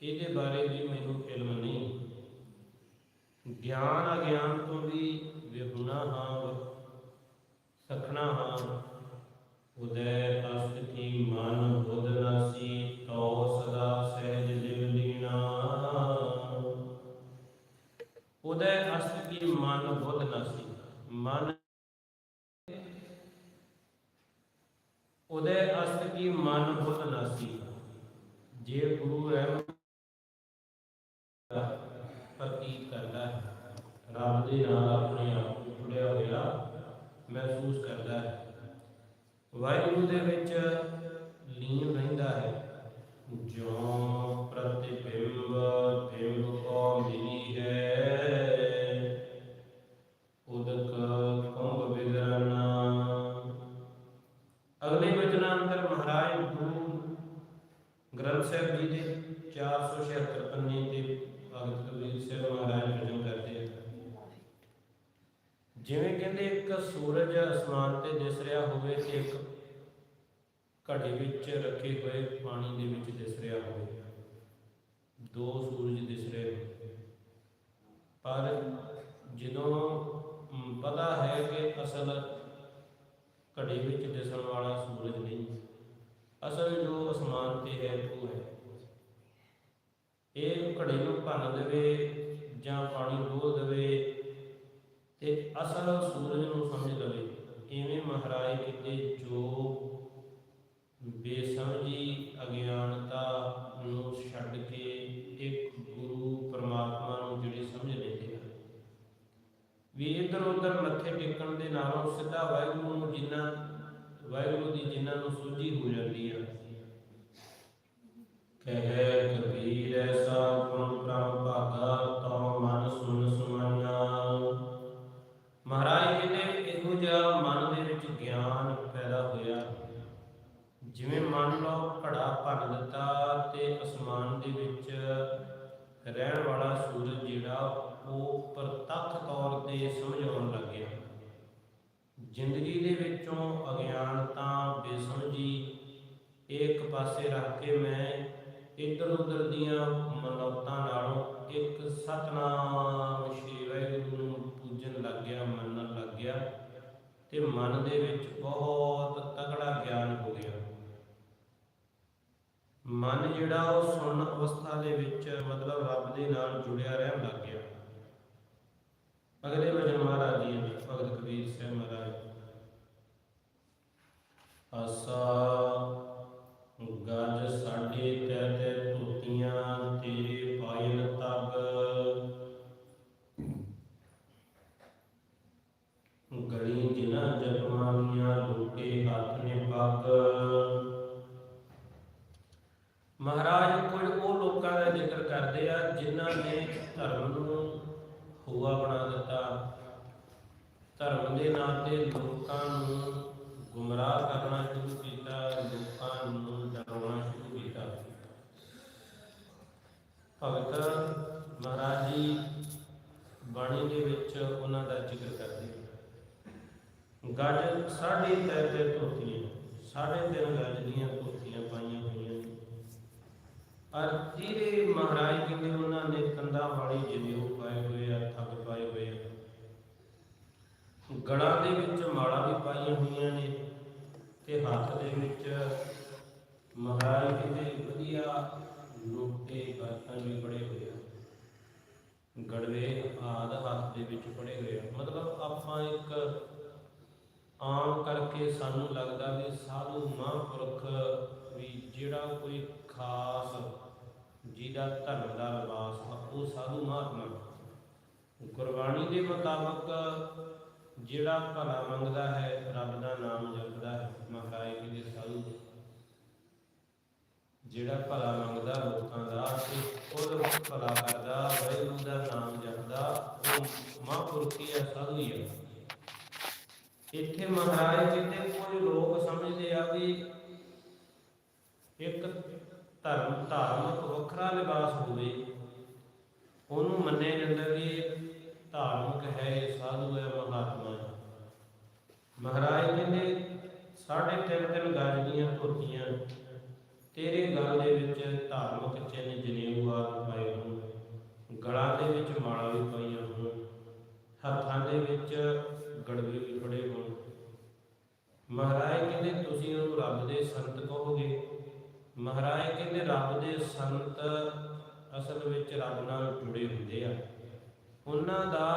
ਇਹਦੇ ਬਾਰੇ ਵੀ ਮੈਨੂੰ ਇਲਮ ਨਹੀਂ। ਗਿਆਨ ਅਗਿਆਨ ਤੋਂ ਵੀ ਵਿਹੁਣਾ ਹਾਂ ਸਖਣਾ ਹਾਂ ਉਦੈ ਅਸਤ ਕੀ ਮਨ ਬੁੱਧ ਨਾਸੀ ਤੋ ਸਦਾ ਸਹਿਜ ਲਿਵ ਲੀਨਾ। ਉਦੈ ਅਸਤ ਕੀ ਮਨ ਬੁੱਧ ਨਾਸੀ, ਮਨ ਉਦੈ ਅਸਤ ਕੀ ਮਨ ਬੁੱਧ ਨਾਸੀ। ਜੇ ਗੁਰੂ ਰਹਿਮ ਪ੍ਰਤੀਤ ਕਰਦਾ ਹੈ ਰੱਬ ਦੇ ਨਾਲ ਆਪਣੇ ਆਪ ਨੂੰ ਜੁੜਿਆ ਹੋਇਆ ਮਹਿਸੂਸ ਕਰਦਾ ਹੈ। ਵਾਹਿਗੁਰੂ ਦੇ ਵਿੱਚ ਲੀਨ ਰਹਿੰਦਾ ਹੈ। ਜੋ ਪ੍ਰਤਿਬਿੰਬ ਅਸਲ ਘੜੇ ਵਿੱਚ ਦਿਸਣ ਵਾਲਾ ਸੂਰਜ ਨਹੀਂ। ਅਸਲ ਜੋ ਅਸਮਾਨ ਤੇ ਹੈ, ਉਹ ਹੈ। ਇਹ ਘੜੇ ਨੂੰ ਭੰਨ ਦੇਵੇ ਜਾਂ ਪਾਣੀ ਡੋਲ ਦੇਵੇ ਤੇ ਅਸਲ ਸੂਰਜ ਨੂੰ ਸਮਝ ਲਵੇ। ਇਵੇਂ ਮਹਾਰਾਜ ਕਹਿੰਦੇ ਜੋ ਬੇਸਮਝੀ ਅਗਿਆਨਤਾ ਵੀ ਇੱਧਰ ਉੱਧਰ ਮੱਥੇ ਟੇਕਣ ਦੇ ਨਾਲੋਂ ਸਿੱਧਾ ਵਾਹਿਗੁਰੂ ਨੂੰ ਜਿੰਨਾ ਵਾਹਿਗੁਰੂ ਦੀ ਜਿਨ੍ਹਾਂ ਨੂੰ ਸੂਝੀ ਹੋ ਜਾਂਦੀ ਹੈ ਕਹਿ ਕਬੀਰ ਐਸਾ ਗੁਣ ਪ੍ਰਭ ਭਾਗਾ, ਤਉ ਮਨ ਸੁਨ ਸੁਮਨਾ। ਮਹਾਰਾਜ ਕਹਿੰਦੇ ਇਹੋ ਜਿਹਾ ਮਨ ਦੇ ਵਿੱਚ ਗਿਆਨ ਪੈਦਾ ਹੋਇਆ। ਜਿਵੇਂ ਮੰਨ ਲਓ ਘੜਾ ਭੰਨ ਦਿੱਤਾ ਪਾਸੇ ਰੱਖ ਕੇ ਮੈਂ ਇੱਧਰ ਉੱਧਰ ਦੀਆਂ ਮਨੌਤਾਂ ਨਾਲੋਂ ਇੱਕ ਸਤਨਾਮ ਸ਼੍ਰੀ ਵਾਹਿਗੁਰੂ ਨੂੰ ਪੂਜਣ ਲੱਗ ਗਿਆ, ਮੰਨਣ ਲੱਗ ਗਿਆ ਤੇ ਮਨ ਦੇ ਵਿੱਚ ਬਹੁਤ ਤਗੜਾ ਗਿਆਨ ਹੋ ਗਿਆ। ਮਨ ਜਿਹੜਾ ਉਹ ਸੁਣਨ ਅਵਸਥਾ ਦੇ ਵਿੱਚ ਮਤਲਬ ਰੱਬ ਦੇ ਨਾਲ ਜੁੜਿਆ ਰਹਿਣ ਲੱਗ ਗਿਆ। ਅਗਲੇ ਵਜਨ ਮਹਾਰਾਜ ਜੀ ਨੇ, ਭਗਤ ਕਬੀਰ ਸਿੰਘ ਮਹਾਰਾਜ ਆਸਾ ਗਜ ਸਾਡੇ ਤੈ ਤੈ ਧੋਤੀਆਂ, ਤੇਰੇ ਪਾਇਨ ਤਬ ਗਲੀ ਜਿਨਾ ਜਗਮਾਨੀਆਂ ਲੋਕੇ ਹੱਥ ਨੇ ਪੱਗ ਮਹਾਰਾਜ, ਕੁਝ ਉਹ ਲੋਕਾਂ ਦਾ ਜ਼ਿਕਰ ਕਰਦੇ ਆ ਜਿਨ੍ਹਾਂ ਨੇ ਧਰਮ ਨੂੰ ਹੋਆ ਬਣਾ ਦਿੱਤਾ। ਧਰਮ ਦੇ ਨਾਂ ਤੇ ਲੋਕਾਂ ਨੂੰ ਗੁੰਮਰਾਹ ਕਰਨਾ ਸ਼ੁਰੂ ਕੀਤਾ, ਲੋਕਾਂ ਨੂੰ ਡਰਾਉਣਾ ਸ਼ੁਰੂ ਕੀਤਾ ਭਗਤ ਮਹਾਰਾਜ ਜੀ ਬਾਣੀ ਦੇ ਵਿੱਚ ਉਹਨਾਂ ਦਾ ਜ਼ਿਕਰ ਕਰਦੇ ਗੱਜ ਸਾਢੇ ਤੈ ਤੇ ਧੋਤੀਆਂ, ਸਾਢੇ ਤਿੰਨ ਗੱਜ ਦੀਆਂ ਧੋਤੀਆਂ ਪਾਈਆਂ ਹੋਈਆਂ ਨੇ। ਤੀਰੇ ਮਹਾਰਾਜ ਕਹਿੰਦੇ ਉਹਨਾਂ ਨੇ ਕੰਧਾਂ ਵਾਲੀ ਜਨੇਊ ਪਾਏ ਹੋਏ ਆ, ਥੱਕ ਪਾਏ ਹੋਏ ਆ, ਗਲਾਂ ਦੇ ਵਿੱਚ ਮਾਲਾ ਵੀ ਪਾਈਆਂ ਹੋਈਆਂ ਨੇ ਤੇ ਹੱਥ ਦੇ ਵਿੱਚ ਮਹਾਰਾਜ ਕਹਿੰਦੇ ਵਧੀਆ ਲੋਟੇ ਬਰਤਨ ਵੀ ਬੜੇ ਹੋਏ ਆ। ਗੜਵੇ ਆਦ ਹੱਥ ਦੇ ਵਿੱਚ ਪੜੇ ਹੋਏ ਆ। ਮਤਲਬ ਆਪਾਂ ਇੱਕ ਆਮ ਕਰਕੇ ਸਾਨੂੰ ਲੱਗਦਾ ਵੀ ਸਾਧੂ ਮਹਾਂਪੁਰਖ ਵੀ ਜਿਹੜਾ ਕੋਈ ਖਾਸ ਜਿਹਦਾ ਧਰਮ ਦਾ ਲਿਬਾਸ ਆ, ਉਹ ਸਾਧੂ ਮਹਾਤਮਾ ਗੁਰਬਾਣੀ ਦੇ ਮੁਤਾਬਕ ਜਿਹੜਾ ਭਲਾ ਮੰਗਦਾ ਹੈ, ਰੱਬ ਦਾ ਨਾਮ ਜਪਦਾ ਹੈ, ਮਹਾਰਾਜ ਜੀ ਦੇ ਸਾਧੂ ਜਿਹੜਾ ਭਲਾ ਮੰਗਦਾ ਲੋਕਾਂ ਦਾ, ਤੇ ਉਹ ਭਲਾ ਕਰਦਾ, ਵਾਹਿਗੁਰੂ ਦਾ ਨਾਮ ਜਪਦਾ, ਉਹ ਮਹਾਂਪੁਰਖ ਹੀ ਸਾਧੂ ਹੀ ਹੈ। ਇੱਥੇ ਮਹਾਰਾਜ ਕਹਿੰਦੇ ਕੁਝ ਲੋਕ ਸਮਝਦੇ ਆ ਵੀ ਇੱਕ ਧਰਮ, ਧਾਰਮਿਕ ਵੱਖਰਾ ਲਿਬਾਸ ਹੋਵੇ, ਉਹਨੂੰ ਮੰਨਿਆ ਜਾਂਦਾ ਵੀ ਧਾਰਮਿਕ ਹੈ ਸਾਧੂ ਹੈ, ਮਹਾਤਮਾ ਹੈ। ਮਹਾਰਾਜ ਕਹਿੰਦੇ, ਸਾਢੇ ਤਿੰਨ ਤਿੰਨ ਗਜ ਦੀਆਂ ਧੋਤੀਆਂ ਤੇਰੇ ਗਲ ਦੇ ਵਿੱਚ ਧਾਰਮਿਕ ਚਿੰਨ੍ਹ ਜਨੇਊ ਆਦਿ ਪਾਏ ਹੋਣ, ਗਲਾਂ ਦੇ ਵਿੱਚ ਮਾਲਾ ਵੀ ਪਾਈਆਂ ਹੋਣ, ਹੱਥਾਂ ਦੇ ਵਿੱਚ ਗੜਵੇ ਵੀ ਫੜੇ ਹੋਣ। ਮਹਾਰਾਜ ਕਹਿੰਦੇ, ਤੁਸੀਂ ਉਹਨੂੰ ਰੱਬ ਦੇ ਸੰਤ ਕਹੋਗੇ? ਮਹਾਰਾਜ ਕਹਿੰਦੇ, ਰੱਬ ਦੇ ਸੰਤ ਅਸਲ ਵਿੱਚ ਰੱਬ ਨਾਲ ਜੁੜੇ ਹੁੰਦੇ ਆ। ਉਹਨਾਂ ਦਾ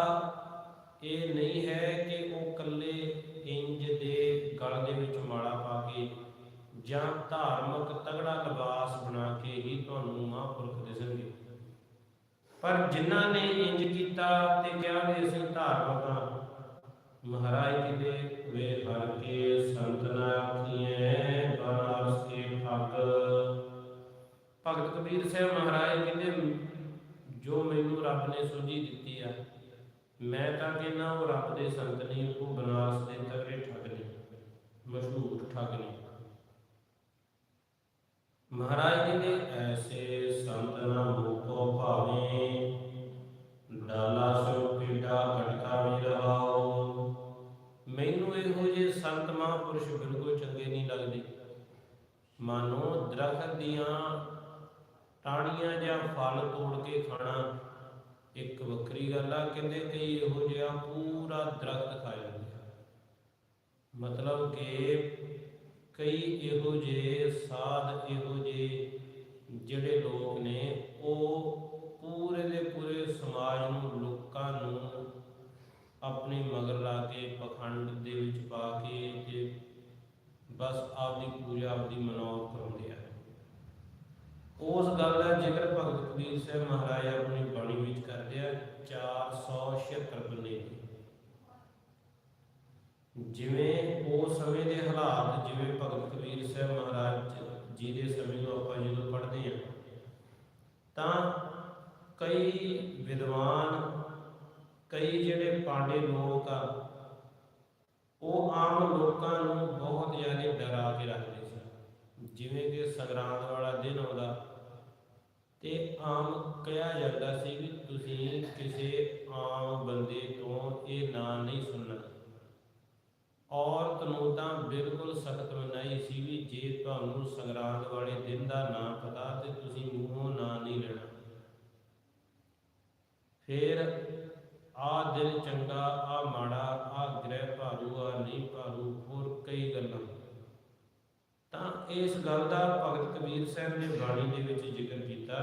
ਇਹ ਨਹੀਂ ਹੈ ਕਿ ਉਹ ਇਕੱਲੇ ਇੰਜ ਦੇ ਗਲ ਦੇ ਵਿੱਚ ਮਾਲਾ ਪਾ ਕੇ ਜਾਂ ਧਾਰ ਪਰ ਜਿਨ੍ਹਾਂ ਨੇ ਇੰਜ ਕੀਤਾ ਤੇ ਕਿਹਾ ਵੀ ਅਸੀਂ ਧਾਰਮਿਕ ਹਾਂ ਮਹਾਰਾਜ ਜੀ ਦੇ ਵੇ ਹਰ ਕੇ ਸੰਤ ਨਾ ਬਨਾਰਸ ਕੇ ਠੱਗ ਭਗਤ ਕਬੀਰ ਸਾਹਿਬ ਮਹਾਰਾਜ ਕਹਿੰਦੇ, ਜੋ ਮੈਨੂੰ ਰੱਬ ਨੇ ਸੋਝੀ ਦਿੱਤੀ ਆ, ਮੈਂ ਤਾਂ ਕਹਿੰਦਾ ਉਹ ਰੱਬ ਦੇ ਸੰਤ ਨਹੀਂ, ਉਹ ਬਨਾਰਸ ਦੇ ਤਗੜੇ ਠੱਗ ਨੇ, ਮਸ਼ਹੂਰ ਠੱਗ ਨੇ। ਮਹਾਰਾਜ ਕਹਿੰਦੇ ਐਸੇ ਸੰਤ ਨਾ ਭਾਵੇਂ ਡਾਲਾ ਸੋ ਪੀੜਾ ਘਟਕਾ ਵੀ ਰਹਾਓ ਮੈਨੂੰ ਇਹੋ ਜਿਹੇ ਸੰਤ ਮਹਾਂਪੁਰਸ਼ ਬਿਲਕੁਲ ਚੰਗੇ ਨਹੀਂ ਲੱਗਦੇ। ਮਾਨੋ ਦਰਖਤ ਦੀਆਂ ਟਾਹਣੀਆਂ ਜਾਂ ਫਲ ਤੋੜ ਕੇ ਖਾਣਾ ਇੱਕ ਵੱਖਰੀ ਗੱਲ ਆ, ਕਹਿੰਦੇ ਕਈ ਇਹੋ ਜਿਹਾ ਪੂਰਾ ਦਰਖਤ ਖਾ ਜਾਂਦੇ ਮਤਲਬ ਕਿ ਕਈ ਇਹੋ ਜਿਹੇ, ਸਾਧ ਇਹੋ ਜਿਹੇ ਜਿਹੜੇ ਲੋਕ ਨੇ, ਉਹ ਪੂਰੇ ਦੇ ਪੂਰੇ ਸਮਾਜ ਨੂੰ, ਲੋਕਾਂ ਨੂੰ ਆਪਣੇ ਮਗਰ ਲਾ ਕੇ, ਪਖੰਡ ਦੇ ਵਿੱਚ ਪਾ ਕੇ ਤੇ ਬਸ ਆਪਦੀ ਪੂਜਾ, ਆਪਦੀ ਮਨੌਤ ਕਰਾਉਂਦੇ ਆ। ਉਸ ਗੱਲ ਦਾ ਜ਼ਿਕਰ ਭਗਤ ਕਬੀਰ ਸਾਹਿਬ ਮਹਾਰਾਜ ਆਪਣੀ ਬਾਣੀ ਵਿੱਚ ਕਰਦੇ ਆ 476 ਬੰਨੇ ਦੀ। ਜਿਵੇਂ ਉਹ ਸਮੇਂ ਦੇ ਹਾਲਾਤ, ਜਿਵੇਂ ਭਗਤ ਕਬੀਰ ਸਾਹਿਬ ਮਹਾਰਾਜ ਜੀ ਦੇ ਸਮੇਂ ਨੂੰ ਆਪਾਂ ਜਦੋਂ ਪੜ੍ਹਦੇ ਹਾਂ, ਤਾਂ ਕਈ ਵਿਦਵਾਨ, ਕਈ ਜਿਹੜੇ ਪਾਂਡੇ ਲੋਕ ਆ, ਉਹ ਆਮ ਲੋਕਾਂ ਨੂੰ ਬਹੁਤ ਜ਼ਿਆਦਾ ਡਰਾ ਕੇ ਰੱਖਦੇ ਸੀ। ਜਿਵੇਂ ਕਿ ਸੰਗਰਾਂਦ ਵਾਲਾ ਦਿਨ ਆਉਂਦਾ ਤੇ ਆਮ ਕਿਹਾ ਜਾਂਦਾ ਸੀ ਵੀ ਤੁਸੀਂ ਕਿਸੇ ਆਮ ਬੰਦੇ ਤੋਂ ਇਹ ਨਾਂ ਨਹੀਂ ਸੁਣਨਾ। ਔਰਤ ਨੂੰ ਤਾਂ ਬਿਲਕੁਲ ਸਖਤ ਮਨਾਈ ਸੀ ਵੀ ਜੇ ਤੁਹਾਨੂੰ ਸੰਗਰਾਂਦ ਵਾਲੇ ਦਿਨ ਦਾ ਨਾਂ ਪਤਾ ਤੇ ਤੁਸੀਂ ਮੂੰਹੋਂ ਨਾਂ ਨਹੀਂ ਲੈਣਾ। ਫਿਰ ਆ ਦਿਨ ਚੰਗਾ, ਆ ਮਾੜਾ, ਆ ਗ੍ਰਹਿ ਭਾਰੂ, ਆ ਨਹੀਂ ਭਾਰੂ, ਹੋਰ ਕਈ ਗੱਲਾਂ। ਤਾਂ ਇਸ ਗੱਲ ਦਾ ਭਗਤ ਕਬੀਰ ਸਾਹਿਬ ਨੇ ਬਾਣੀ ਦੇ ਵਿੱਚ ਜ਼ਿਕਰ ਕੀਤਾ,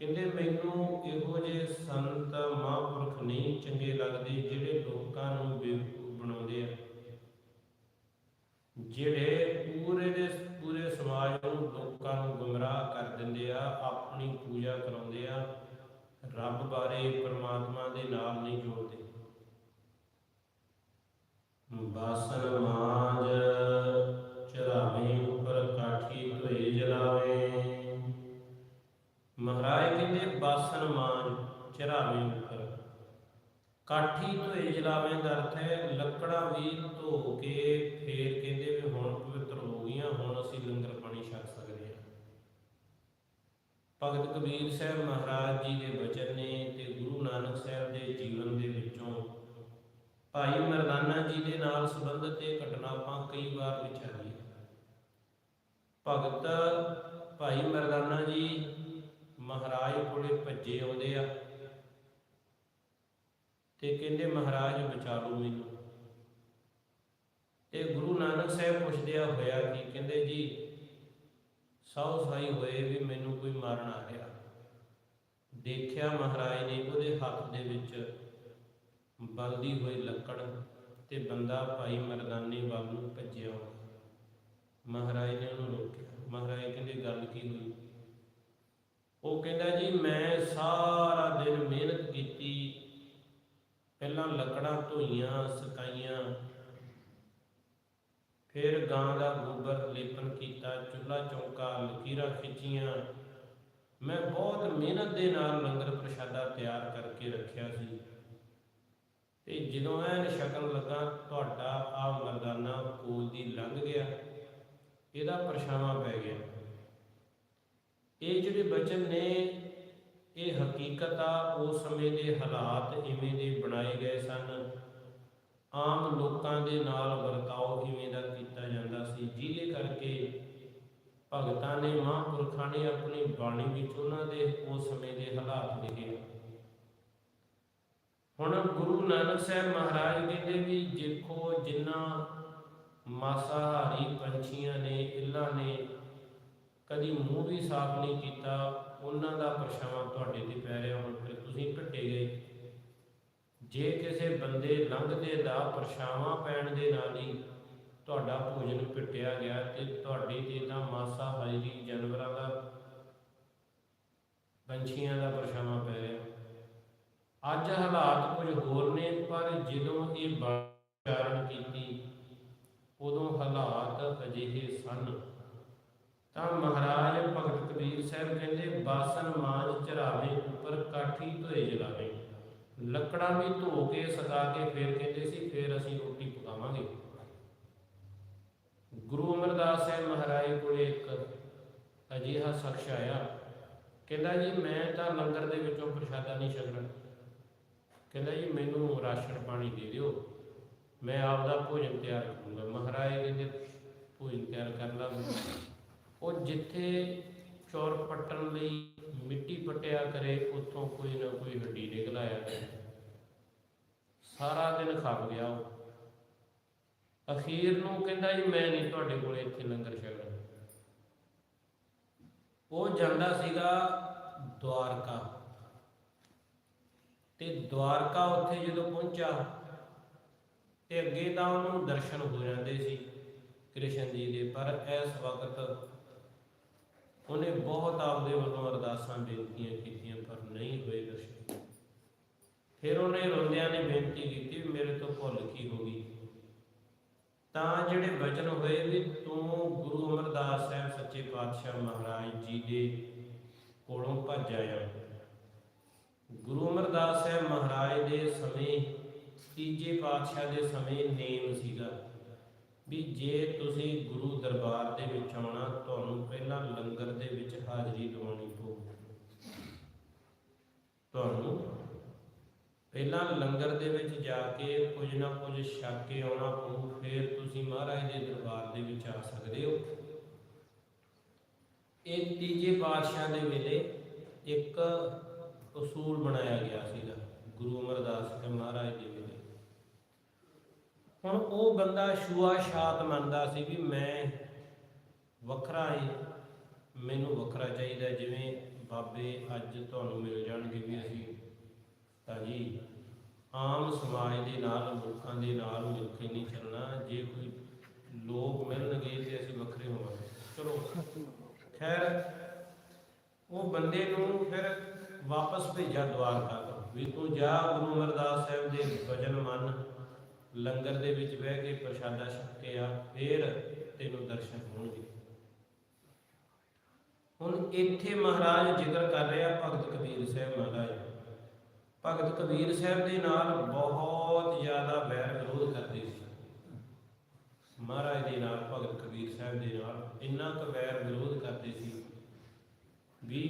ਕਹਿੰਦੇ ਮੈਨੂੰ ਇਹੋ ਜਿਹੇ ਸੰਤ ਮਹਾਂਪੁਰਖ ਨਹੀਂ ਚੰਗੇ ਲੱਗਦੇ ਜਿਹੜੇ ਲੋਕਾਂ ਨੂੰ ਬੇਵਕੂਫ ਬਣਾਉਂਦੇ ਆ। ਜਿਹੜੇ ਪੂਰੇ ਦੇ ਪੂਰੇ ਸਮਾਜ ਨੂੰ ਲੋਕਾਂ ਨੂੰ ਗੁੰਮਰਾਹ ਕਰ ਦਿੰਦੇ ਆ, ਆਪਣੀ ਪੂਜਾ ਕਰਾਉਂਦੇ ਆ, ਰੱਬ ਬਾਰੇ ਪਰਮਾਤਮਾ ਦੇ ਨਾਲ ਨਹੀਂ ਜੋੜਦੇ। ਬਾਸਨ ਮਾਜ ਚਰਾਵੇ ਉੱਪਰ ਕਾਠੀ ਧੋਏ ਜਲਾਵੇ। ਮਹਾਰਾਜ ਕਹਿੰਦੇ, ਬਾਸਨ ਮਾਜ ਚਰਾਵੇ ਕਾਠੀ ਧੋਏ ਜਲਾਵੇ ਦਾ ਅਰਥ ਹੈ ਲੱਕੜਾਂ ਵੀ ਧੋ ਕੇ ਫੇਰ ਕਹਿੰਦੇ ਵੀ ਹੁਣ ਪਵਿੱਤਰ ਹੋ ਗਈਆਂ, ਹੁਣ ਅਸੀਂ ਲੰਗਰ ਪਾਣੀ ਛਕ ਸਕਦੇ ਹਾਂ। ਭਗਤ ਕਬੀਰ ਸਾਹਿਬ ਮਹਾਰਾਜ ਜੀ ਦੇ ਬਚਨ ਨੇ ਤੇ ਗੁਰੂ ਨਾਨਕ ਸਾਹਿਬ ਦੇ ਜੀਵਨ ਦੇ ਵਿੱਚੋਂ ਭਾਈ ਮਰਦਾਨਾ ਜੀ ਦੇ ਨਾਲ ਸੰਬੰਧਿਤ ਇਹ ਘਟਨਾ ਆਪਾਂ ਕਈ ਵਾਰ ਵਿਚਾਰੀ ਭਗਤ ਭਾਈ ਮਰਦਾਨਾ ਜੀ ਮਹਾਰਾਜ ਕੋਲੇ ਭੱਜੇ ਆਉਂਦੇ ਤੇ ਕਹਿੰਦੇ ਮਹਾਰਾਜ ਵਿਚਾਰੋ ਮੈਨੂੰ। ਇਹ ਗੁਰੂ ਨਾਨਕ ਸਾਹਿਬ ਪੁੱਛਦੇ ਹੋਇਆ ਕਿ ਕਹਿੰਦੇ ਜੀ ਸੌ ਸਾਈ ਹੋਏ ਵੀ ਮੈਨੂੰ ਕੋਈ ਮਾਰਨ ਆ ਰਿਹਾ ਦੇਖਿਆ ਮਹਾਰਾਜ ਨੇ ਉਹਦੇ ਹੱਥ ਦੇ ਵਿੱਚ ਬਲਦੀ ਹੋਈ ਲੱਕੜ ਤੇ ਬੰਦਾ ਭਾਈ ਮਰਦਾਨੇ ਵੱਲ ਨੂੰ ਭੱਜਿਆ। ਮਹਾਰਾਜ ਨੇ ਉਹਨੂੰ ਰੋਕਿਆ। ਮਹਾਰਾਜ ਕਹਿੰਦੇ, ਗੱਲ ਕੀ ਹੋਈ? ਉਹ ਕਹਿੰਦਾ ਜੀ, ਮੈਂ ਸਾਰਾ ਦਿਨ ਮਿਹਨਤ ਕੀਤੀ ਪਹਿਲਾਂ ਲੱਕੜਾਂ ਧੋਈਆਂ, ਸਕਾਈਆਂ, ਫਿਰ ਗਾਂ ਦਾ ਗੋਬਰ ਲੇਪਨ ਕੀਤਾ, ਚੁੱਲ੍ਹਾ ਚੌਂਕਾ, ਲਕੀਰਾਂ ਖਿੱਚੀਆਂ। ਮੈਂ ਬਹੁਤ ਮਿਹਨਤ ਦੇ ਨਾਲ ਲੰਗਰ ਪ੍ਰਸ਼ਾਦਾ ਤਿਆਰ ਕਰਕੇ ਰੱਖਿਆ ਸੀ। ਤੇ ਜਦੋਂ ਐਨ ਸ਼ਕਲ ਲੱਗਾ, ਤੁਹਾਡਾ ਆ ਮਰਦਾਨਾ ਕੋਲ ਦੀ ਲੰਘ ਗਿਆ। ਇਹਦਾ ਪਰਛਾਵਾਂ ਪੈ ਗਿਆ। ਇਹ ਜਿਹੜੇ ਬਚਨ ਨੇ ਇਹ ਹਕੀਕਤ ਆ, ਉਸ ਸਮੇਂ ਦੇ ਹਾਲਾਤ ਇਵੇਂ ਦੇ ਬਣਾਏ ਗਏ ਸਨ। ਆਮ ਲੋਕਾਂ ਦੇ ਨਾਲ ਵਰਤਾਓ ਇਵੇਂ ਦਾ ਕੀਤਾ ਜਾਂਦਾ ਸੀ, ਜਿਹਦੇ ਕਰਕੇ ਭਗਤਾਂ ਨੇ ਮਹਾਂਪੁਰਖਾਂ ਨੇ ਆਪਣੀ ਬਾਣੀ ਵਿੱਚ ਉਹਨਾਂ ਦੇ ਉਸ ਸਮੇਂ ਦੇ ਹਾਲਾਤ ਲਿਖੇ। ਹੁਣ ਗੁਰੂ ਨਾਨਕ ਸਾਹਿਬ ਮਹਾਰਾਜ ਕਹਿੰਦੇ ਵੀ ਦੇਖੋ ਜਿੰਨਾ ਮਾਸਾਹਾਰੀ ਪੰਛੀਆਂ ਨੇ ਇੱਲਾਂ ਨੇ ਕਦੀ ਮੂੰਹ ਵੀ ਸਾਫ਼ ਨਹੀਂ ਕੀਤਾ ਉਹਨਾਂ ਦਾ ਪਰਛਾਵਾਂ ਤੁਹਾਡੇ ਤੇ ਪੈ ਰਿਹਾ ਹੁਣ, ਫਿਰ ਤੁਸੀਂ ਢੱਟੇ ਗਏ। ਜੇ ਕਿਸੇ ਬੰਦੇ ਲੰਘਦੇ ਦਾ ਪਰਛਾਵਾਂ ਪੈਣ ਦੇ ਨਾਲ ਹੀ ਤੁਹਾਡਾ ਭੋਜਨ ਪਿੱਟਿਆ ਗਿਆ ਤੇ ਤੁਹਾਡੀ ਤੇ ਤਾਂ ਮਾਸਾ ਹਾਜ਼ਰੀ ਜਾਨਵਰਾਂ ਦਾ, ਪੰਛੀਆਂ ਦਾ ਪਰਛਾਵਾਂ ਪੈ ਰਿਹਾ। ਅੱਜ ਹਾਲਾਤ ਕੁਝ ਹੋਰ ਨੇ, ਪਰ ਜਦੋਂ ਇਹ ਬਾਚਾਰਨ ਕੀਤੀ, ਉਦੋਂ ਹਾਲਾਤ ਅਜਿਹੇ ਸਨ। ਤਾਂ ਮਹਾਰਾਜ ਭਗਤ ਕਬੀਰ ਸਾਹਿਬ ਕਹਿੰਦੇ ਬਾਸਨ ਮਾਂਜ ਚਰਾਵੇ ਉੱਪਰ ਕਾਠੀ ਧੋਏ ਜਲਾਵੇ ਲੱਕੜਾਂ ਵੀ ਧੋ ਕੇ ਸਦਾ ਕੇ ਫੇਰ ਕਹਿੰਦੇ ਸੀ, ਫੇਰ ਅਸੀਂ ਰੋਟੀ ਪਕਾਵਾਂਗੇ। ਗੁਰੂ ਅਮਰਦਾਸ ਸਾਹਿਬ ਮਹਾਰਾਜ ਕੋਲੇ ਇੱਕ ਅਜਿਹਾ ਸ਼ਖਸ ਆਇਆ। ਕਹਿੰਦਾ ਜੀ, ਮੈਂ ਤਾਂ ਲੰਗਰ ਦੇ ਵਿੱਚੋਂ ਪ੍ਰਸ਼ਾਦਾ ਨਹੀਂ ਛਕਣਾ। ਕਹਿੰਦਾ ਜੀ, ਮੈਨੂੰ ਰਾਸ਼ਨ ਪਾਣੀ ਦੇ ਦਿਓ। ਮੈਂ ਆਪ ਦਾ ਭੋਜਨ ਤਿਆਰ ਕਰੂੰਗਾ। ਮਹਾਰਾਜ ਕਹਿੰਦੇ, ਭੋਜਨ ਤਿਆਰ ਕਰ ਲਾ। ਉਹ ਜਿੱਥੇ ਚੌਰ ਪੱਟਣ ਲਈ ਮਿੱਟੀ ਪਟਿਆ ਕਰੇ, ਉੱਥੋਂ ਕੋਈ ਨਾ ਕੋਈ ਹੱਡੀ ਨਿਕਲ ਆਇਆ ਸਾਰਾ ਦਿਨ ਖੱਪ ਗਿਆ ਉਹ। ਅਖੀਰ ਨੂੰ ਕਹਿੰਦਾ ਜੀ, ਮੈਂ ਨਹੀਂ ਤੁਹਾਡੇ ਕੋਲ ਇੱਥੇ ਲੰਗਰ ਛਕਣਾ। ਉਹ ਜਾਂਦਾ ਸੀਗਾ ਦਵਾਰਕਾ ਤੇ ਦਵਾਰਕਾ ਉੱਥੇ ਜਦੋਂ ਪਹੁੰਚਾ, ਤੇ ਅੱਗੇ ਤਾਂ ਉਹਨੂੰ ਦਰਸ਼ਨ ਹੋ ਜਾਂਦੇ ਸੀ ਕ੍ਰਿਸ਼ਨ ਜੀ ਦੇ, ਪਰ ਇਸ ਵਕਤ ਉਹਨੇ ਬਹੁਤ ਆਪਦੇ ਵੱਲੋਂ ਅਰਦਾਸਾਂ ਬੇਨਤੀਆਂ ਕੀਤੀਆਂ, ਪਰ ਨਹੀਂ ਹੋਏ ਦਰਸ਼ਨ। ਫਿਰ ਉਹਨੇ ਰੋਂਦਿਆਂ ਨੇ ਬੇਨਤੀ ਕੀਤੀ ਮੇਰੇ ਤੋਂ ਭੁੱਲ ਕੀ ਹੋ ਗਈ? ਤਾਂ ਜਿਹੜੇ ਬਚਨ ਹੋਏ ਵੀ ਤੂੰ ਗੁਰੂ ਅਮਰਦਾਸ ਸਾਹਿਬ ਸੱਚੇ ਪਾਤਸ਼ਾਹ ਮਹਾਰਾਜ ਜੀ ਦੇ ਕੋਲੋਂ ਭੱਜ ਆਇਆ। ਗੁਰੂ ਅਮਰਦਾਸ ਸਾਹਿਬ ਮਹਾਰਾਜ ਦੇ ਸਮੇਂ, ਤੀਜੇ ਪਾਤਸ਼ਾਹ ਦੇ ਸਮੇਂ ਨੇਮ ਸੀਗਾ। ਵੀ ਜੇ ਤੁਸੀਂ ਗੁਰੂ ਦਰਬਾਰ ਦੇ ਵਿੱਚ ਆਉਣਾ, ਤੁਹਾਨੂੰ ਪਹਿਲਾਂ ਲੰਗਰ ਦੇ ਵਿੱਚ ਹਾਜ਼ਰੀ ਦਿਵਾਉਣੀ ਪਊ। ਤੁਹਾਨੂੰ ਪਹਿਲਾਂ ਲੰਗਰ ਦੇ ਵਿੱਚ ਜਾ ਕੇ ਕੁਝ ਨਾ ਕੁਝ ਛਕ ਕੇ ਆਉਣਾ ਪਊ, ਫਿਰ ਤੁਸੀਂ ਮਹਾਰਾਜ ਦੇ ਦਰਬਾਰ ਦੇ ਵਿੱਚ ਆ ਸਕਦੇ ਹੋ। ਇਹ ਤੀਜੇ ਪਾਤਸ਼ਾਹ ਦੇ ਵੇਲੇ ਇੱਕ ਉਸੂਲ ਬਣਾਇਆ ਗਿਆ ਸੀਗਾ। ਗੁਰੂ ਅਮਰਦਾਸ ਜੀ ਮਹਾਰਾਜ ਦੇ ਹੁਣ ਉਹ ਬੰਦਾ ਸ਼ੂਆ ਸ਼ਾਤ ਮੰਨਦਾ ਸੀ ਵੀ ਮੈਂ ਵੱਖਰਾ ਹੀ ਮੈਨੂੰ ਵੱਖਰਾ ਚਾਹੀਦਾ ਜਿਵੇਂ ਬਾਬੇ ਅੱਜ ਤੁਹਾਨੂੰ ਮਿਲ ਜਾਣਗੇ ਵੀ ਅਸੀਂ ਤਾਂ ਜੀ ਆਮ ਸਮਾਜ ਦੇ ਨਾਲ, ਲੋਕਾਂ ਦੇ ਨਾਲ ਮਿਲ ਕੇ ਨਹੀਂ ਚੱਲਣਾ, ਜੇ ਕੋਈ ਲੋਕ ਮਿਲਣਗੇ ਤੇ ਅਸੀਂ ਵੱਖਰੇ ਹੋਵਾਂਗੇ। ਚਲੋ, ਖੈਰ, ਉਹ ਬੰਦੇ ਨੂੰ ਫਿਰ ਵਾਪਸ ਭੇਜਿਆ ਦਵਾਰਕਾ ਵੀ ਤੂੰ ਜਾ ਗੁਰੂ ਅਮਰਦਾਸ ਸਾਹਿਬ ਦੇ ਵਚਨ ਮੰਨ ਲੰਗਰ ਦੇ ਵਿੱਚ ਬਹਿ ਕੇ ਪ੍ਰਸ਼ਾਦਾ ਛਕ ਕੇ ਤੈਨੂੰ ਦਰਸ਼ਨ ਹੋਣਗੇ। ਹੁਣ ਇੱਥੇ ਮਹਾਰਾਜ ਜ਼ਿਕਰ ਕਰ ਰਿਹਾ ਭਗਤ ਕਬੀਰ ਸਾਹਿਬ ਮਹਾਰਾਜ। ਭਗਤ ਕਬੀਰ ਸਾਹਿਬ ਦੇ ਨਾਲ ਬਹੁਤ ਜ਼ਿਆਦਾ ਵੈਰ ਵਿਰੋਧ ਕਰਦੇ ਸੀ। ਮਹਾਰਾਜ ਦੇ ਨਾਲ, ਭਗਤ ਕਬੀਰ ਸਾਹਿਬ ਦੇ ਨਾਲ ਇੰਨਾ ਕੁ ਵੈਰ ਵਿਰੋਧ ਕਰਦੇ ਸੀ ਵੀ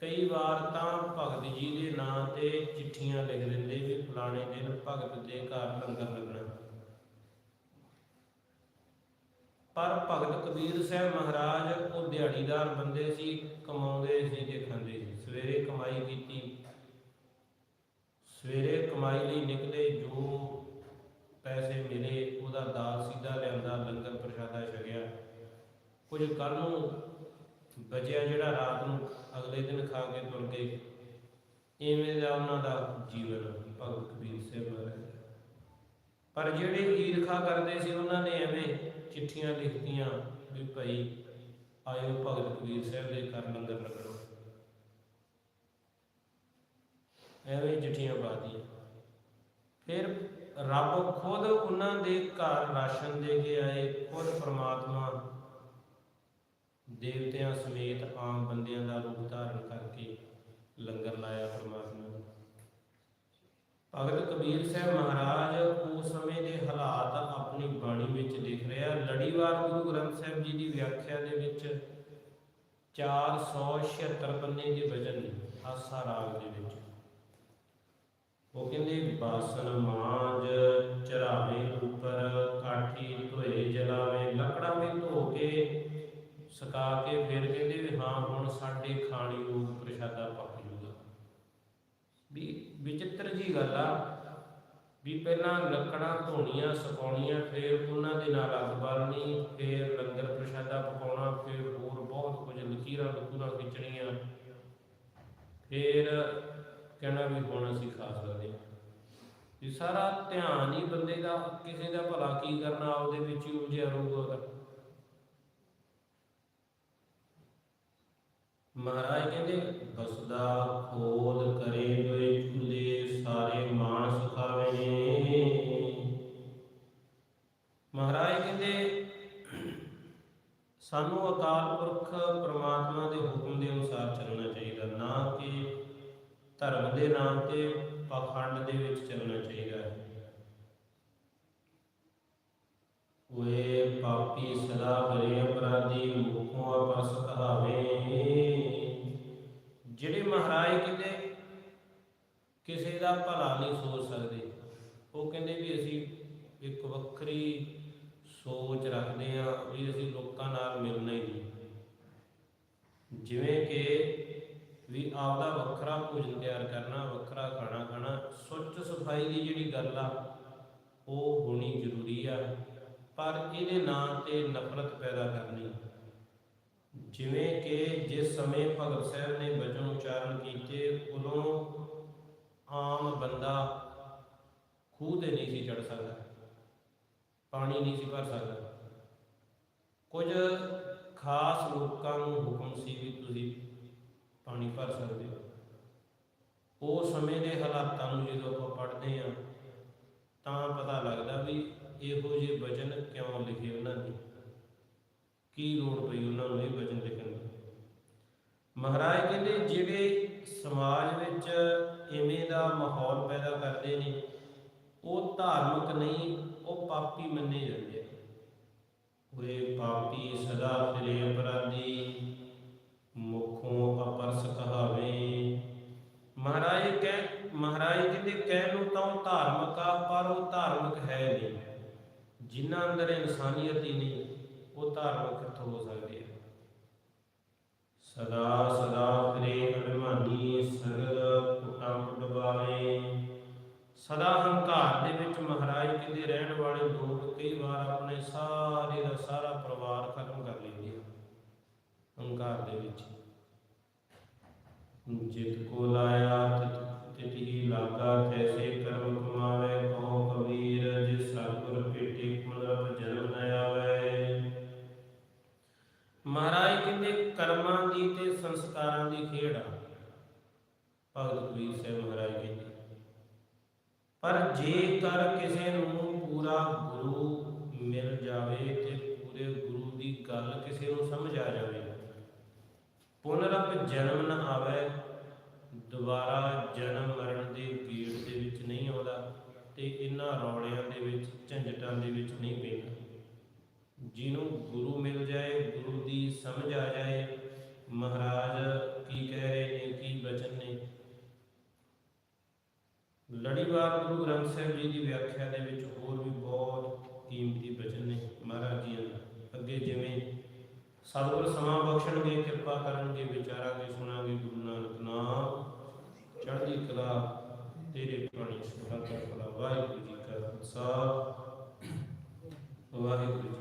ਕਈ ਵਾਰ ਤਾਂ ਭਗਤ ਜੀ ਦੇ ਨਾਂ ਤੇ ਚਿੱਠੀਆਂ ਲਿਖ ਦਿੰਦੇ ਵੀ ਫਲਾਣੇ ਦਿਨ ਭਗਤ ਦੇ ਘਰ ਲੰਗਰ ਲੱਗਣਾ। ਪਰ ਭਗਤ ਕਬੀਰ ਸਾਹਿਬ ਮਹਾਰਾਜ ਉਹ ਦਿਹਾੜੀਦਾਰ ਬੰਦੇ ਸੀ, ਕਮਾਉਂਦੇ ਸੀ ਤੇ ਖਾਂਦੇ ਸੀ। ਸਵੇਰੇ ਕਮਾਈ ਕੀਤੀ। ਸਵੇਰੇ ਕਮਾਈ ਲਈ ਨਿਕਲੇ, ਜੋ ਪੈਸੇ ਮਿਲੇ, ਉਹਦਾ ਦਾਲ ਸਿੱਧਾ ਲਿਆਂਦਾ ਲੰਗਰ ਪ੍ਰਸ਼ਾਦਾ ਛਕਿਆ। ਕੁਝ ਕੱਲ ਨੂੰ ਬਚਿਆ ਜਿਹੜਾ ਰਾਤ ਨੂੰ ਅਗਲੇ ਦਿਨ ਖਾ ਕੇ ਤੁਰ ਗਏ। ਇਵੇਂ ਦਾ ਉਹਨਾਂ ਦਾ ਜੀਵਨ ਭਗਤ ਕਬੀਰ ਸਾਹਿਬ ਮਹਾਰਾਜ ਪਰ ਜਿਹੜੇ ਈਰਖਾ ਕਰਦੇ ਸੀ, ਉਹਨਾਂ ਨੇ ਐਵੇਂ ਚਿੱਠੀਆਂ ਲਿਖਤੀਆਂ ਵੀ ਭਾਈ ਆਇਓ ਭਗਤ ਕਬੀਰ ਸਾਹਿਬ ਦੇ ਘਰ ਲੰਗਰ ਲੱਗਣਾ। ਐਵੇਂ ਚਿੱਠੀਆਂ ਪਾਤੀਆਂ ਫਿਰ ਰੱਬ ਖੁਦ ਉਹਨਾਂ ਦੇ ਘਰ ਰਾਸ਼ਨ ਦੇ ਕੇ ਆਏ, ਖੁਦ ਪ੍ਰਮਾਤਮਾ ਦੇਵਤਿਆਂ ਸਮੇਤ ਆਮ ਬੰਦਿਆਂ ਦਾ ਰੂਪ ਧਾਰਨ ਕਰਕੇ ਲੰਗਰ ਲਾਇਆ ਪ੍ਰਮਾਤਮਾ ਨੇ। ਭਗਤ ਕਬੀਰ ਸਾਹਿਬ ਮਹਾਰਾਜ, ਉਸ ਸਮੇਂ ਦੇ ਹਾਲਾਤ ਆਪਣੀ ਬਾਣੀ ਵਿੱਚ ਲਿਖ ਰਿਹਾ ਲੜੀਵਾਰ ਗੁਰੂ ਗ੍ਰੰਥ ਸਾਹਿਬ ਜੀ ਦੀ ਵਿਆਖਿਆ ਦੇ ਵਿੱਚ 476 ਪੰਨੇ ਦੇ ਵਜਨ ਨੇ, ਆਸਾ ਰਾਗ ਦੇ ਵਿੱਚ। ਉਹ ਕਹਿੰਦੇ, ਬਾਸਨ ਮਾਂਜ ਚਰਾਵੇ ਉੱਪਰ ਸਕਾ ਕੇ ਫਿਰ ਕਹਿੰਦੇ ਵੀ ਹਾਂ, ਹੁਣ ਸਾਡੇ ਖਾਣੀ ਨੂੰ ਪ੍ਰਸ਼ਾਦਾ ਪੱਕ ਜੂਗਾ। ਵੀ ਵਿਚਿੱਤਰ ਜੀ ਗੱਲ ਆ, ਵੀ ਪਹਿਲਾਂ ਲੱਕੜਾਂ ਧੋਣੀਆਂ, ਸੁਕਾਉਣੀਆਂ, ਫਿਰ ਉਹਨਾਂ ਦੇ ਨਾਲ ਅੱਗ ਬਾਲਣੀ, ਫਿਰ ਲੰਗਰ ਪ੍ਰਸ਼ਾਦਾ ਪਕਾਉਣਾ, ਫਿਰ ਹੋਰ ਬਹੁਤ ਕੁਝ ਲਕੀਰਾਂ ਲਕੂਰਾਂ ਖਿੱਚਣੀਆਂ। ਫਿਰ ਕਹਿਣਾ ਵੀ ਹੁਣ ਅਸੀਂ ਖਾ ਸਕਦੇ ਹਾਂ। ਇਹ ਸਾਰਾ ਧਿਆਨ ਹੀ ਬੰਦੇ ਦਾ, ਕਿਸੇ ਦਾ ਭਲਾ ਕੀ ਕਰਨਾ, ਉਹਦੇ ਵਿੱਚ ਹੀ ਉਲਝਿਆ ਰਹੂਗਾ ਉਹਦਾ। ਮਹਾਰਾਜ ਕਹਿੰਦੇ ਬਸਦਾ ਖੋਲ ਕਰੇ ਦੋਏ ਚੁੱਲੇ ਸਾਰੇ ਮਾਨਸ ਖਾਵੇ ਮਹਾਰਾਜ ਕਹਿੰਦੇ, ਸਾਨੂੰ ਅਕਾਲ ਪੁਰਖ ਪ੍ਰਮਾਤਮਾ ਦੇ ਹੁਕਮ ਦੇ ਅਨੁਸਾਰ ਚੱਲਣਾ ਚਾਹੀਦਾ, ਨਾ ਕਿ ਧਰਮ ਦੇ ਨਾਮ ਤੇ ਪਖੰਡ ਦੇ ਵਿੱਚ ਚੱਲਣਾ ਚਾਹੀਦਾ ਹੈ। ਓਏ ਪਾਪੀ ਸਦਾ ਬਰੇ ਅਪਰਾਧੀ, ਮੁਖੋਂ ਅਪਰਸ ਕਹਾਵੇ ਜਿਹੜੇ ਮਹਾਰਾਜ ਕਹਿੰਦੇ ਕਿਸੇ ਦਾ ਭਲਾ ਨਹੀਂ ਸੋਚ ਸਕਦੇ। ਉਹ ਕਹਿੰਦੇ ਵੀ ਅਸੀਂ ਇੱਕ ਵੱਖਰੀ ਸੋਚ ਰੱਖਦੇ ਆ ਵੀ ਅਸੀਂ ਲੋਕਾਂ ਨਾਲ ਮਿਲਣਾ ਹੀ ਨਹੀਂ। ਜਿਵੇਂ ਕਿ ਵੀ ਆਪਦਾ ਵੱਖਰਾ ਭੋਜਨ ਤਿਆਰ ਕਰਨਾ, ਵੱਖਰਾ ਖਾਣਾ ਖਾਣਾ, ਸੁੱਚ ਸਫ਼ਾਈ ਦੀ ਜਿਹੜੀ ਗੱਲ ਆ, ਉਹ ਹੋਣੀ ਜ਼ਰੂਰੀ ਆ, ਪਰ ਇਹਦੇ ਨਾਂ ਤੇ ਨਫ਼ਰਤ ਪੈਦਾ ਕਰਨੀ। ਜਿਵੇਂ ਕਿ ਜਿਸ ਸਮੇਂ ਭਗਤ ਸਾਹਿਬ ਨੇ ਬਚਨ ਉਚਾਰਨ ਕੀਤੇ, ਉਦੋਂ ਆਮ ਬੰਦਾ ਖੂਹ ਤੇ ਨਹੀਂ ਸੀ ਚੜ ਸਕਦਾ, ਪਾਣੀ ਨਹੀਂ ਸੀ ਭਰ ਸਕਦਾ। ਕੁਝ ਖਾਸ ਲੋਕਾਂ ਨੂੰ ਹੁਕਮ ਸੀ ਵੀ ਤੁਸੀਂ ਪਾਣੀ ਭਰ ਸਕਦੇ ਹੋ। ਉਹ ਸਮੇਂ ਦੇ ਹਾਲਾਤਾਂ ਨੂੰ ਜਦੋਂ ਆਪਾਂ ਪੜ੍ਹਦੇ ਆ ਤਾਂ ਪਤਾ ਲੱਗਦਾ ਵੀ ਇਹੋ ਜਿਹੇ ਵਚਨ ਕਿਉਂ ਲਿਖੇ ਉਹਨਾਂ ਨੇ? ਕੀ ਲੋੜ ਪਈ ਉਹਨਾਂ ਨੂੰ ਇਹ ਵਚਨ ਲਿਖਣ ਦੀ? ਮਹਾਰਾਜ ਕਹਿੰਦੇ ਜਿਹੜੇ ਸਮਾਜ ਵਿੱਚ ਇਵੇਂ ਦਾ ਮਾਹੌਲ ਪੈਦਾ ਕਰਦੇ ਨੇ, ਉਹ ਧਾਰਮਿਕ ਨਹੀਂ, ਉਹ ਪਾਪੀ ਮੰਨੇ ਜਾਂਦੇ ਆ ਪਾਪੀ ਸਦਾ ਫਿਰੇ ਅਪਰਾਧੀ, ਮੁਖੋਂ ਅਪਰਸ ਕਹਾਵੇ। ਮਹਾਰਾਜ ਕਹਿ, ਮਹਾਰਾਜ ਕਹਿੰਦੇ ਕਹਿ ਨੂੰ ਤਾਂ ਉਹ ਧਾਰਮਿਕ ਆ, ਪਰ ਉਹ ਧਾਰਮਿਕ ਹੈ ਨਹੀਂ। ਜਿਨ੍ਹਾਂ ਅੰਦਰ ਇਨਸਾਨੀਅਤ ਹੀ ਨਹੀਂ, ਉਹ ਧਾਰਮਿਕ ਕਿੱਥੋਂ ਹੋ ਸਕਦੇ? ਹੰਕਾਰ ਦੇ ਵਿੱਚ। ਜਿਤ ਕੋ ਲਾਇਆ, ਤਿਤ ਹੀ ਲਾਗਾ ਤੈਸੇ ਕਰਮ ਕਮਾਵੇ ਕਹੋ ਕਬੀਰ, ਜਿਸ ਸਤਿਗੁਰ ਭੇਟੇ ਪੁਨਰ ਜਨਮ ਨ ਆਵੇ। ਮਹਾਰਾਜ ਕਹਿੰਦੇ, ਕਰਮਾਂ ਦੀ ਤੇ ਸੰਸਕਾਰਾਂ ਦੀ ਖੇਡ ਆ। ਭਗਤ ਕਬੀਰ ਸਾਹਿਬ ਮਹਾਰਾਜ ਕਹਿੰਦੇ, ਪਰ ਜੇਕਰ ਕਿਸੇ ਨੂੰ ਪੂਰਾ ਗੁਰੂ ਮਿਲ ਜਾਵੇ ਤੇ ਪੂਰੇ ਗੁਰੂ ਦੀ ਗੱਲ ਕਿਸੇ ਨੂੰ ਸਮਝ ਆ ਜਾਵੇ ਪੁਨਰਪ ਜਨਮ ਨਾ ਆਵੇ, ਦੁਬਾਰਾ ਜਨਮ ਮਰਨ ਦੇ ਗੇੜ ਦੇ ਵਿੱਚ ਨਹੀਂ ਆਉਂਦਾ ਤੇ ਇਹਨਾਂ ਰੌਲਿਆਂ ਦੇ ਵਿੱਚ, ਝੰਜਟਾਂ ਦੇ ਵਿੱਚ ਨਹੀਂ ਪੈਂਦਾ। ਜਿਹਨੂੰ ਗੁਰੂ ਮਿਲ ਜਾਏ, ਗੁਰੂ ਦੀ ਸਮਝ ਆ ਜਾਏ, ਮਹਾਰਾਜ ਕੀ ਕਹਿ ਰਹੇ ਨੇ, ਕੀ ਬਚਨ ਨੇ। ਲੜੀਵਾਰ ਗੁਰੂ ਗ੍ਰੰਥ ਸਾਹਿਬ ਜੀ ਦੀ ਵਿਆਖਿਆ ਦੇ ਵਿੱਚ ਹੋਰ ਵੀ ਬਹੁਤ ਕੀਮਤੀ ਬਚਨ ਨੇ ਮਹਾਰਾਜ ਜੀ ਅੱਗੇ ਜਿਵੇਂ ਸਤਿਗੁਰ ਸਮਾਂ ਬਖਸ਼ਣਗੇ, ਕਿਰਪਾ ਕਰਨਗੇ, ਵਿਚਾਰਾਂਗੇ, ਸੁਣਾਂਗੇ ਗੁਰੂ ਨਾਨਕ ਨਾਮ। ਚੜ੍ਹਦੀ ਕਲਾ ਤੇਰੇ ਬਾਣੀ ਸੁਣਾ ਕਲਾ ਵਾਹਿਗੁਰੂ ਜੀ ਕਾ ਖਾਲਸਾ। ਵਾਹਿਗੁਰੂ